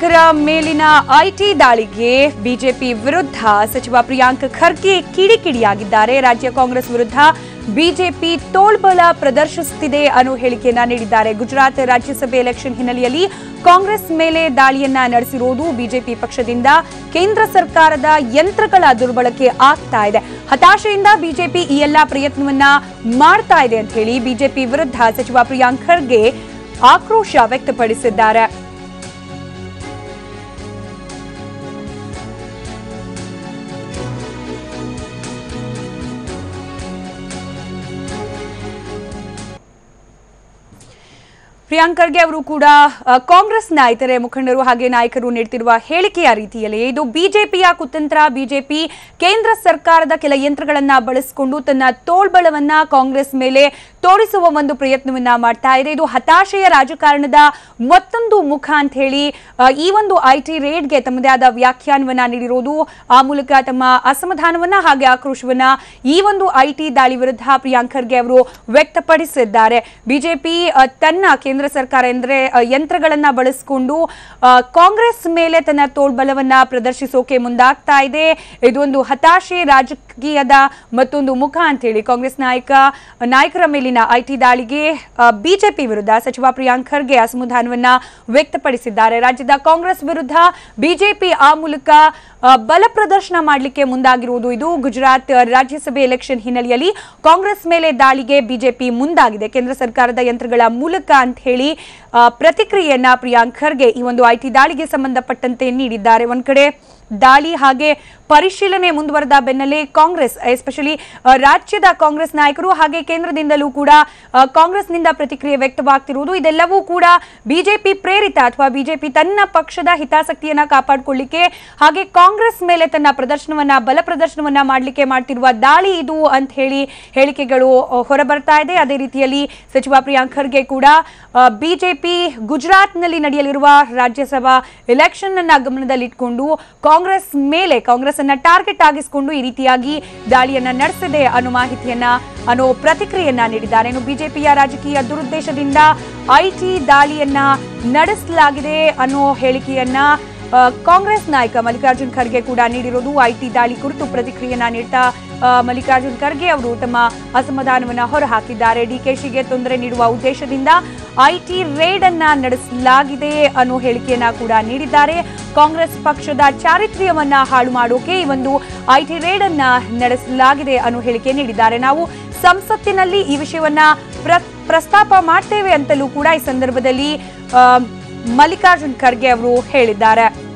ನಾಯಕರ ಮೇಲಿನ ಐಟಿ ದಾಳಿಗೆ ಬಿಜೆಪಿ ವಿರುದ್ಧ ಸಚಿವ ಪ್ರಿಯಾಂಕ್ ಖರ್ಗೆ ಕಿಡಿಕಿಡಿಯಾಗಿದ್ದಾರೆ. ರಾಜ್ಯ ಕಾಂಗ್ರೆಸ್ ವಿರುದ್ಧ ಬಿಜೆಪಿ ತೋಳ್ಬಲ ಪ್ರದರ್ಶಿಸುತ್ತಿದೆ ಅನ್ನೋ ಹೇಳಿಕೆಯನ್ನ ನೀಡಿದ್ದಾರೆ. ಗುಜರಾತ್ ರಾಜ್ಯಸಭೆ ಎಲೆಕ್ಷನ್ ಹಿನ್ನೆಲೆಯಲ್ಲಿ ಕಾಂಗ್ರೆಸ್ ಮೇಲೆ ದಾಳಿಯನ್ನ ನಡೆಸಿರುವುದು ಬಿಜೆಪಿ ಪಕ್ಷದಿಂದ ಕೇಂದ್ರ ಸರ್ಕಾರದ ಯಂತ್ರಗಳ ದುರ್ಬಳಕೆ ಆಗ್ತಾ ಇದೆ. ಹತಾಶೆಯಿಂದ ಬಿಜೆಪಿ ಈ ಎಲ್ಲಾ ಪ್ರಯತ್ನವನ್ನ ಮಾಡ್ತಾ ಇದೆ ಅಂತ ಹೇಳಿ ಬಿಜೆಪಿ ವಿರುದ್ಧ ಸಚಿವ ಪ್ರಿಯಾಂಕ್ ಖರ್ಗೆ ಆಕ್ರೋಶ ವ್ಯಕ್ತಪಡಿಸಿದ್ದಾರೆ. ಪ್ರಿಯಾಂಕ್ ಖರ್ಗೆ ಅವರು ಕೂಡ ಕಾಂಗ್ರೆಸ್ ಕಾಂಗ್ರೆಸ್ನ ಇತರೆ ಮುಖಂಡರು ಹಾಗೆ ನಾಯಕರು ನೀಡುತ್ತಿರುವ ಹೇಳಿಕೆಯ ರೀತಿಯಲ್ಲಿ ಇದು ಬಿಜೆಪಿಯ ಕುತಂತ್ರ. ಬಿಜೆಪಿ ಕೇಂದ್ರ ಸರ್ಕಾರದ ಕೆಲ ಯಂತ್ರಗಳನ್ನು ಬಳಸಿಕೊಂಡು ತನ್ನ ತೋಳ್ಬಳವನ್ನ ಕಾಂಗ್ರೆಸ್ ಮೇಲೆ ತೋರಿಸುವ ಒಂದು ಪ್ರಯತ್ನವನ್ನ ಮಾಡ್ತಾ ಇದೆ. ಇದು ಹತಾಶೆಯ ರಾಜಕಾರಣದ ಮತ್ತೊಂದು ಮುಖ ಅಂತ ಹೇಳಿ ಈ ಒಂದು ಐಟಿ ರೇಡ್ಗೆ ತಮ್ಮದೇ ಆದ ವ್ಯಾಖ್ಯಾನವನ್ನ ನೀಡಿರೋದು. ಆ ಮೂಲಕ ತಮ್ಮ ಅಸಮಾಧಾನವನ್ನ ಹಾಗೆ ಆಕ್ರೋಶವನ್ನ ಈ ಒಂದು ಐಟಿ ದಾಳಿ ವಿರುದ್ಧ ಪ್ರಿಯಾಂಕ್ ಖರ್ಗೆ ಅವರು ವ್ಯಕ್ತಪಡಿಸಿದ್ದಾರೆ. ಬಿಜೆಪಿ ತನ್ನ ಕೇಂದ್ರ ಸರ್ಕಾರ ಎಂದ್ರೆ ಯಂತ್ರಗಳನ್ನ ಬಳಸಿಕೊಂಡು ಕಾಂಗ್ರೆಸ್ ಮೇಲೆ ತನ್ನ ತೋಳ್ಬಲವನ್ನ ಪ್ರದರ್ಶಿಸೋಕೆ ಮುಂದಾಗ್ತಾ ಇದೆ. ಇದೊಂದು ಹತಾಶೆ ರಾಜಕೀಯದ ಮತ್ತೊಂದು ಮುಖ ಅಂತ ಹೇಳಿ ಕಾಂಗ್ರೆಸ್ ನಾಯಕ, ನಾಯಕರ ಮೇಲಿನ ಐಟಿ ದಾಳಿಗೆ ಬಿಜೆಪಿ ವಿರುದ್ಧ ಸಚಿವ ಪ್ರಿಯಾಂಕ್ ಖರ್ಗೆ ಅಸಮಾಧಾನವನ್ನ ವ್ಯಕ್ತಪಡಿಸಿದ್ದಾರೆ. ರಾಜ್ಯದ ಕಾಂಗ್ರೆಸ್ ವಿರುದ್ಧ ಬಿಜೆಪಿ ಆ ಮೂಲಕ ಬಲ ಪ್ರದರ್ಶನ ಮಾಡಲಿಕ್ಕೆ ಮುಂದಾಗಿರುವುದು ಇದು. ಗುಜರಾತ್ ರಾಜ್ಯಸಭೆ ಎಲೆಕ್ಷನ್ ಹಿನ್ನೆಲೆಯಲ್ಲಿ ಕಾಂಗ್ರೆಸ್ ಮೇಲೆ ದಾಳಿಗೆ ಬಿಜೆಪಿ ಮುಂದಾಗಿದೆ. ಕೇಂದ್ರ ಸರ್ಕಾರದ ಯಂತ್ರಗಳ ಮೂಲಕ ಅಂತ ಹೇಳಿ ಪ್ರತಿಕ್ರಿಯೆಯನ್ನ ಪ್ರಿಯಾಂಕ್ ಖರ್ಗೆ ಈ ಒಂದು ಐಟಿ ದಾಳಿಗೆ ಸಂಬಂಧಪಟ್ಟಂತೆ ನೀಡಿದ್ದಾರೆ. ಒಂದ್ ಕಡೆ ದಾಳಿ ಹಾಗೆ ಪರಿಶೀಲನೆ ಮುಂದುವರೆದ ಬೆನ್ನಲ್ಲೇ ಕಾಂಗ್ರೆಸ್, ಎಸ್ಪೆಷಲಿ ರಾಜ್ಯದ ಕಾಂಗ್ರೆಸ್ ನಾಯಕರು ಹಾಗೆ ಕೇಂದ್ರದಿಂದಲೂ ಕೂಡ ಕಾಂಗ್ರೆಸ್ನಿಂದ ಪ್ರತಿಕ್ರಿಯೆ ವ್ಯಕ್ತವಾಗ್ತಿರುವುದು. ಇದೆಲ್ಲವೂ ಕೂಡ ಬಿಜೆಪಿ ಪ್ರೇರಿತ ಅಥವಾ ಬಿಜೆಪಿ ತನ್ನ ಪಕ್ಷದ ಹಿತಾಸಕ್ತಿಯನ್ನ ಕಾಪಾಡಿಕೊಳ್ಳಿಕ್ಕೆ ಹಾಗೆ ಕಾಂಗ್ರೆಸ್ ಮೇಲೆ ತನ್ನ ಪ್ರದರ್ಶನವನ್ನ, ಬಲ ಪ್ರದರ್ಶನವನ್ನ ಮಾಡಲಿಕ್ಕೆ ಮಾಡ್ತಿರುವ ದಾಳಿ ಇದು ಅಂತ ಹೇಳಿ ಹೇಳಿಕೆಗಳು ಹೊರಬರ್ತಾ ಇದೆ. ಅದೇ ರೀತಿಯಲ್ಲಿ ಸಚಿವ ಪ್ರಿಯಾಂಕ್ ಖರ್ಗೆ ಕೂಡ ಬಿಜೆಪಿ ಗುಜರಾತ್ನಲ್ಲಿ ನಡೆಯಲಿರುವ ರಾಜ್ಯಸಭಾ ಎಲೆಕ್ಷನ್ ಅನ್ನ ಗಮನದಲ್ಲಿಟ್ಕೊಂಡು ಕಾಂಗ್ರೆಸ್ ಮೇಲೆ ಕಾಂಗ್ರೆಸ್ ಅನ್ನ ಟಾರ್ಗೆಟ್ ಆಗಿಸಿಕೊಂಡು ಈ ರೀತಿಯಾಗಿ ದಾಳಿಯನ್ನ ನಡೆಸಿದೆ ಅನ್ನೋ ಮಾಹಿತಿಯನ್ನ ಅನ್ನೋ ಪ್ರತಿಕ್ರಿಯೆಯನ್ನ ನೀಡಿದ್ದಾರೆ. ಇನ್ನು ಬಿಜೆಪಿಯ ರಾಜಕೀಯ ದುರುದ್ದೇಶದಿಂದ ಐಟಿ ದಾಳಿಯನ್ನ ನಡೆಸಲಾಗಿದೆ ಅನ್ನೋ ಹೇಳಿಕೆಯನ್ನ ಕಾಂಗ್ರೆಸ್ ನಾಯಕ ಮಲ್ಲಿಕಾರ್ಜುನ್ ಖರ್ಗೆ ಕೂಡ ನೀಡಿರೋದು. ಐಟಿ ದಾಳಿ ಕುರಿತು ಪ್ರತಿಕ್ರಿಯೆಯನ್ನ ನೀಡ್ತಾ ಮಲ್ಲಿಕಾರ್ಜುನ್ ಖರ್ಗೆ ಅವರು ತಮ್ಮ ಅಸಮಾಧಾನವನ್ನ ಹೊರಹಾಕಿದ್ದಾರೆ. ಡಿಕೆಶಿಗೆ ತೊಂದರೆ ನೀಡುವ ಉದ್ದೇಶದಿಂದ ಐಟಿ ರೇಡ್ ಅನ್ನ ನಡೆಸಲಾಗಿದೆ ಅನ್ನೋ ಹೇಳಿಕೆಯನ್ನ ಕೂಡ ನೀಡಿದ್ದಾರೆ. ಕಾಂಗ್ರೆಸ್ ಪಕ್ಷದ ಚಾರಿತ್ರ್ಯವನ್ನ ಹಾಳು ಮಾಡೋಕೆ ಈ ಒಂದು ಐಟಿ ರೇಡ್ ಅನ್ನ ನಡೆಸಲಾಗಿದೆ ಅನ್ನೋ ಹೇಳಿಕೆ ನೀಡಿದ್ದಾರೆ. ನಾವು ಸಂಸತ್ತಿನಲ್ಲಿ ಈ ವಿಷಯವನ್ನ ಪ್ರ- ಪ್ರಸ್ತಾಪ ಮಾಡ್ತೇವೆ ಅಂತಲೂ ಕೂಡ ಈ ಸಂದರ್ಭದಲ್ಲಿ ಮಲ್ಲಿಕಾರ್ಜುನ್ ಖರ್ಗೆ ಅವರು ಹೇಳಿದ್ದಾರೆ.